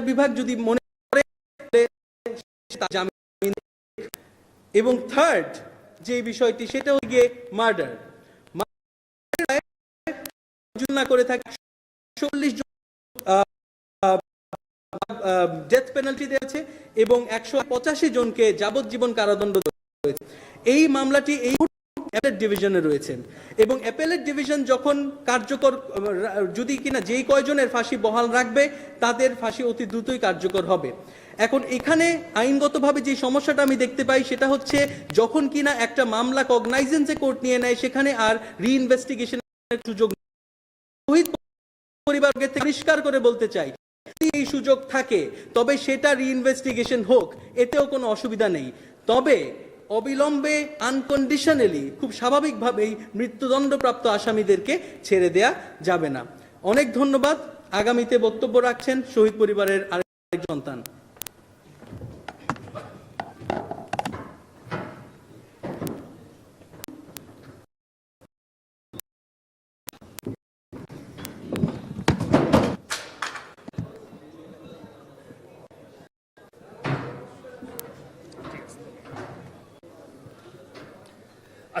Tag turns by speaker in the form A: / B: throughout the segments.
A: বিচার বিভাগ যদি মনে করে এবং থার্ড যে বিষয়টি, সেটা হচ্ছে গিয়ে মার্ডার করে থাকে চল্লিশ জন ডেথ পেনাল্টি আছে এবং একশো পঁচাশি জনকে যাবজ্জীবন কারাদণ্ড এই মামলাটি এই অ্যাপেলেট ডিভিশনে রয়েছেন। এবং অ্যাপেলেট ডিভিশন যখন কার্যকর, যদি কিনা যেই কয়জনের ফাঁসি বহাল রাখবে, তাদের ফাঁসি অতি দ্রুতই কার্যকর হবে। এখন এখানে আইনগতভাবে যে সমস্যাটা আমি দেখতে পাই, সেটা হচ্ছে যখন কিনা একটা মামলা কগনাইজেন্সে কোর্ট নিয়ে নেয়, সেখানে আর রিইনভেস্টিগেশনের সুযোগ শহীদ পরিবারকে পরিষ্কার করে বলতে চাই এই সুযোগ থাকে, তবে সেটা রিইনভেস্টিগেশন হোক, এতেও কোনো অসুবিধা নেই। তবে অবিলম্বে আনকন্ডিশনালি খুব স্বাভাবিকভাবেই মৃত্যুদণ্ডপ্রাপ্ত আসামিদেরকে ছেড়ে দেয়া যাবে না। অনেক ধন্যবাদ। আগামীতে বক্তব্য রাখছেন শহীদ পরিবারের আরেক সন্তান।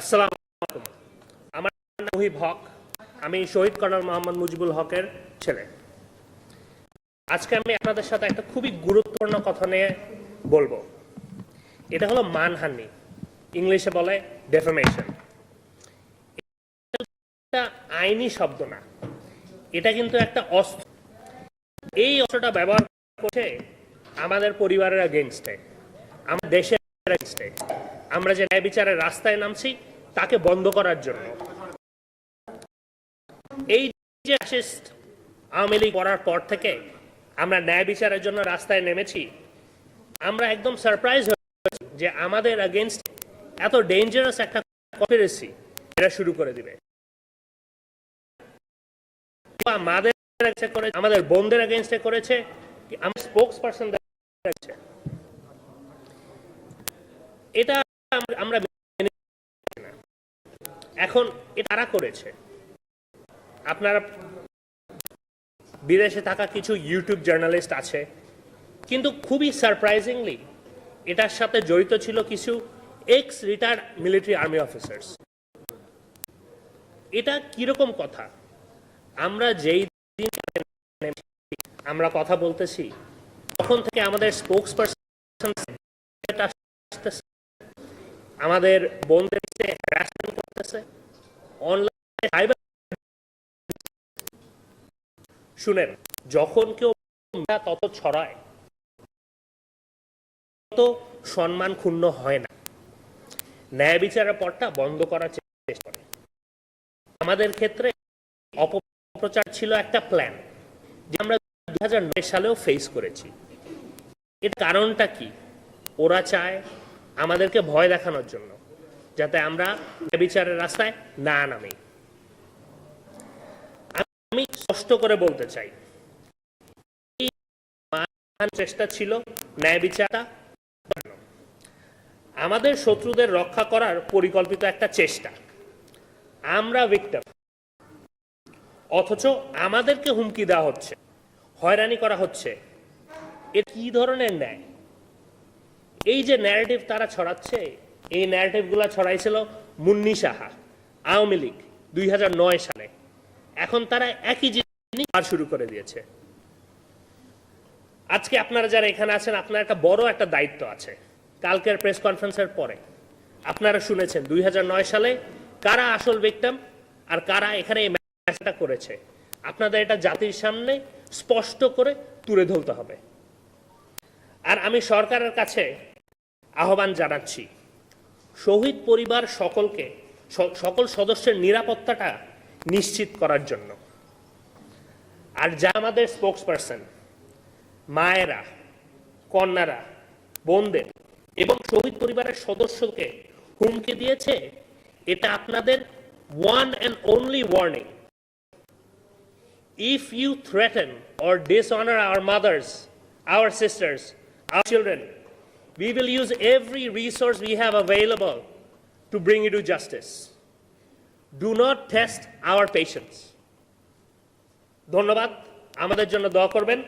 B: আসসালামু আলাইকুম। আমার নাম মুহিব হক। আমি শহীদ কর্নেল মোহাম্মদ মুজিবুল হকের ছেলে। আজকে আমি আপনাদের সাথে একটা খুবই গুরুত্বপূর্ণ কথা নিয়ে বলব। এটা হলো মানহানি। ইংলিশে বলে ডেফামেশন এটা আইনি শব্দ না। এটা কিন্তু একটা অস্ত্র। এই অস্ত্রটা ব্যবহার করছে আমাদের পরিবারের অ্যাগেনস্টে আমাদের দেশের। আমরা যে ন্যায় বিচারের রাস্তায় নামছি তাকে বন্ধ করার জন্য। এই যে ফ্যাসিস্ট আওয়ামী লীগ করার পর থেকে আমরা ন্যায় বিচারের জন্য রাস্তায় নেমেছি, আমরা একদম সারপ্রাইজ হয়েছি যে আমাদের অ্যাগেনস্ট এত ডেঞ্জারাস একটা কনস্পিরেসি এরা শুরু করে দিবে। আমাদের আমাদের বোনদের এগেনস্টে করেছে, আমার স্পোক্স পার্সন এটা আমরা- এখন তারা করেছে। আপনারা বিদেশে থাকা কিছু ইউটিউব জার্নালিস্ট আছে, কিন্তু খুবই সারপ্রাইজিংলি এটার সাথে জড়িত ছিল কিছু ex retired military army officers এটা কীরকম কথা? আমরা যেই দিন আমরা কথা বলতেছি, তখন থেকে আমাদের স্পোক্স পার্সন আমাদের বোনদের সাইবার শুনেন, যখন কেউ তত ছড়ায় সম্মান ক্ষুণ্ণ হয় না। ন্যায় বিচারের পরটা বন্ধ করার চেষ্টা করে। আমাদের ক্ষেত্রে অপপ্রচার ছিল একটা প্ল্যান যে আমরা দু হাজার নয় সালেও ফেস করেছি। এর কারণটা কি? ওরা চায় আমাদেরকে ভয় দেখানোর জন্য। যাতে আমরা বিচারের রাস্তায় না নামি। আমি স্পষ্ট করে বলতে চাই চেষ্টা ছিল ন্যায় বিচারটা আমাদের শত্রুদের রক্ষা করার পরিকল্পিত একটা চেষ্টা। আমরা ভিক্টম অথচ আমাদেরকে হুমকি দেওয়া হচ্ছে, হয়রানি করা হচ্ছে। এ কি ধরনের ন্যায়? এই যে ন্যারেটিভ তারা ছড়াচ্ছে এই ন্যারেটিভগুলো ছড়াইছিল মুন্নি সাহা, আওয়ামী লীগ, দুই সালে। এখন তারা একই জিনিস আর শুরু করে দিয়েছে। আজকে আপনারা যারা এখানে আছেন, আপনার একটা বড় একটা দায়িত্ব আছে। কালকের প্রেস কনফারেন্সের পরে। আপনারা শুনেছেন দুই হাজার নয় সালে কারা আসল ভিকটাম আর কারা এখানে এই ম্যাচটা করেছে। আপনাদের এটা জাতির সামনে স্পষ্ট করে তুলে ধরতে হবে। আর আমি সরকারের কাছে আহ্বান জানাচ্ছি শহীদ পরিবার সকলকে সকল সদস্যের নিরাপত্তাটা নিশ্চিত করার জন্য। আর যা আমাদের স্পোক্স পারসন মায়েরা কন্যারা বোনদের এবং শহীদ পরিবারের সদস্যকে হুমকি দিয়েছে এটা আপনাদের one and only warning if you threaten or dishonor our mothers our sisters, our children, we will use every resource we have available to bring you to justice. Do not test our patience. ধন্যবাদ আমাদের জন্য দোয়া করবেন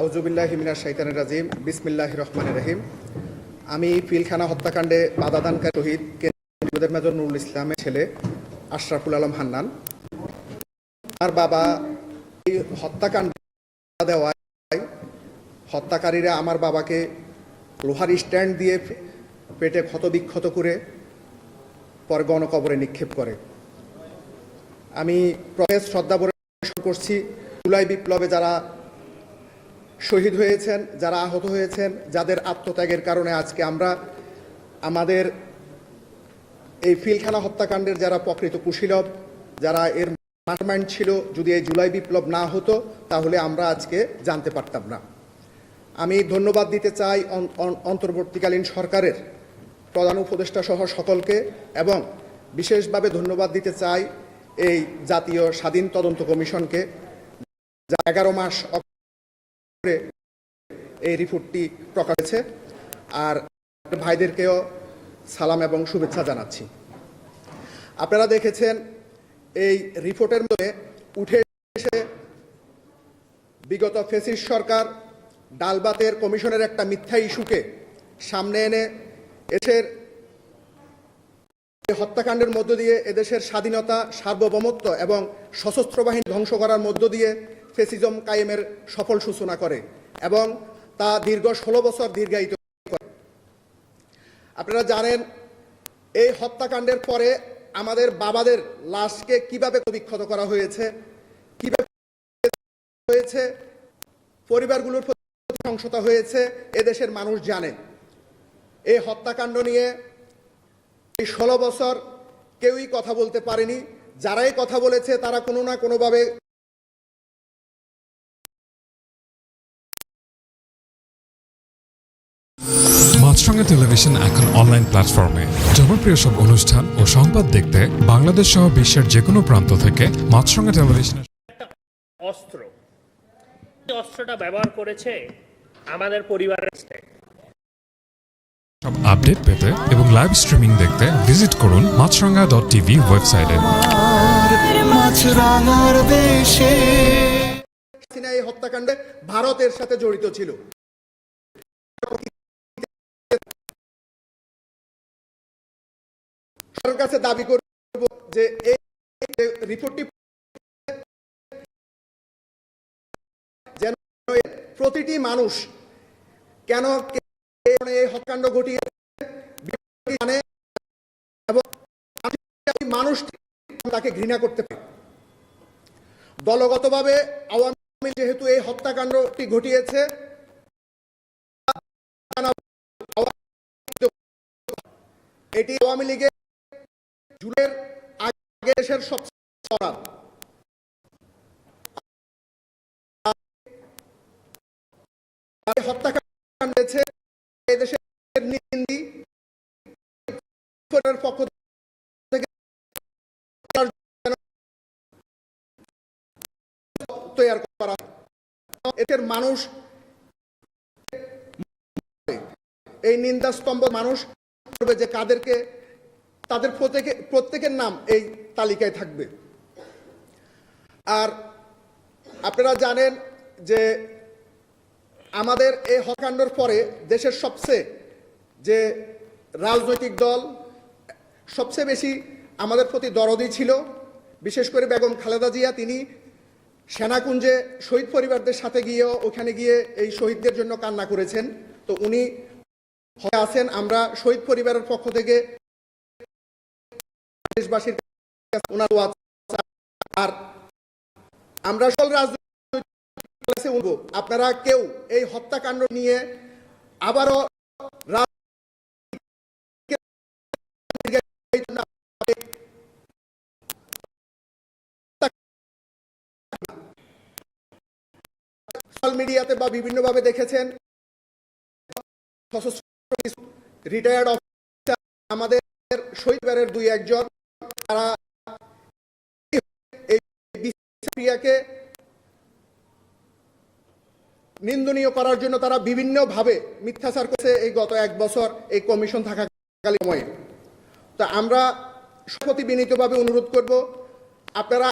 C: আউজুবিল্লাহ হিমিনার শৈতানের রাজিম বিসমিল্লাহ রহমান রহিম। আমি পিলখানা হত্যাকাণ্ডে বাধাদানকারী শহীদ কেন্দ্রীয় মেজর নুরুল ইসলামের ছেলে আশরাফুল আলম হান্নান। আমার বাবা এই হত্যাকাণ্ড দেওয়ায় হত্যাকারীরা আমার বাবাকে লোহার স্ট্যান্ড দিয়ে পেটে ক্ষতবিক্ষত করে পরে গণকবরে নিক্ষেপ করে। আমি প্রফেস শ্রদ্ধা করছি। জুলাই বিপ্লবে যারা শহীদ হয়েছেন, যারা আহত হয়েছেন, যাদের আত্মত্যাগের কারণে আজকে আমরা আমাদের এই ফিলখানা হত্যাকাণ্ডের যারা প্রকৃত কুশীলব, যারা এর মাস্টারমাইন্ড ছিল, যদি এই জুলাই বিপ্লব না হতো, তাহলে আমরা আজকে জানতে পারতাম না। আমি ধন্যবাদ দিতে চাই অন- অন- অন্তর্বর্তীকালীন সরকারের প্রধান উপদেষ্টা সহ সকলকে এবং বিশেষভাবে ধন্যবাদ দিতে চাই এই জাতীয় স্বাধীন তদন্ত কমিশনকে এগারো মাস করে এই রিপোর্টটি প্রকাশ হয়েছে। আর ভাইদেরকেও সালাম এবং শুভেচ্ছা জানাচ্ছি। আপনারা দেখেছেন, এই রিপোর্টের মধ্যে উঠে এসে বিগত ফেসিস সরকার ডালবাতের কমিশনের একটা মিথ্যা ইস্যুকে সামনে এনে এসের হত্যাকাণ্ডের মধ্য দিয়ে এদেশের স্বাধীনতা, সার্বভৌমত্ব এবং সশস্ত্র বাহিনী ধ্বংস করার মধ্য দিয়ে ফেসিজম কায়েমের সফল সূচনা করে এবং তা দীর্ঘ ষোলো বছর দীর্ঘায়িত করে। আপনারা জানেন, এই হত্যাকাণ্ডের পরে আমাদের বাবাদের লাশকে কীভাবে বিক্ষত করা হয়েছে, কীভাবে হয়েছে, পরিবারগুলোর সহিংসতা হয়েছে, এদেশের মানুষ জানে। এই হত্যাকাণ্ড নিয়ে এই ষোলো বছর কেউই কথা বলতে পারেনি। যারাই কথা বলেছে, তারা কোনো না কোনোভাবে
D: মাছরাঙা টেলিভিশন এখন অনলাইন প্ল্যাটফর্মে। জনপ্রিয় সব অনুষ্ঠান ও সংবাদ দেখতে বাংলাদেশ সহ বিশ্বের যে কোনো প্রান্ত থেকে মাছরাঙা টেলিভিশনের
B: অস্ত্র। অস্ত্রটা ব্যবহার করেছে আমাদের পরিবারের
D: সব আপডেট পেতে এবং লাইভ স্ট্রিমিং দেখতে ভিজিট করুন মাছরাঙা ডট টিভি ওয়েবসাইটে।
E: মাছরাঙার দেশে।
C: এই হত্যাকাণ্ডে ভারতের সাথে জড়িত ছিল। সরকারের কাছে দাবি করব যে এই রিপোর্টটি যেন প্রতিটি মানুষ কেন এই হত্যাকাণ্ড ঘটিয়ে মানুষ তাকে ঘৃণা করতে পারে। দলগতভাবে আওয়ামী যেহেতু এই হত্যাকাণ্ডটি ঘটিয়েছে, এটি আওয়ামী লীগের জুলের আগে দেশের সবচেয়ে। হত্যাকাণ্ড হয়েছে এদেশের নিন্দি পক্ষ থেকে করা। এদের মানুষ এই নিন্দা স্তম্ভ মানুষ করবে যে কাদেরকে তাদের প্রত্যেকে, প্রত্যেকের নাম এই তালিকায় থাকবে। আর আপনারা জানেন যে আমাদের এই হকাণ্ডর পরে দেশের সবচেয়ে যে রাজনৈতিক দল, সবচেয়ে বেশি আমাদের প্রতি দরদি ছিল, বিশেষ করে বেগম খালেদা জিয়া, তিনি সেনাকুঞ্জে শহীদ পরিবারদের সাথে গিয়েও ওখানে গিয়ে এই শহীদদের জন্য কান্না করেছেন। তো উনি হয়ে আছেন, আমরা শহীদ পরিবারের পক্ষ থেকে দেশবাসীর ওনার আর আমরা সকল রাজনৈতিক উঠবো আপনারা কেউ এই হত্যাকাণ্ড নিয়ে আবারও মিডিয়াতে বা বিভিন্নভাবে দেখেছেন রিটায়ার্ড অফিসার আমাদের শহীদ দুই একজন। তারা নিন্দনীয় করার জন্য তারা বিভিন্নভাবে মিথ্যাচার করছে এই গত এক বছর এই কমিশন থাকা কালী সময়ে। তো আমরা সভাপতি বিনীতভাবে অনুরোধ করব, আপনারা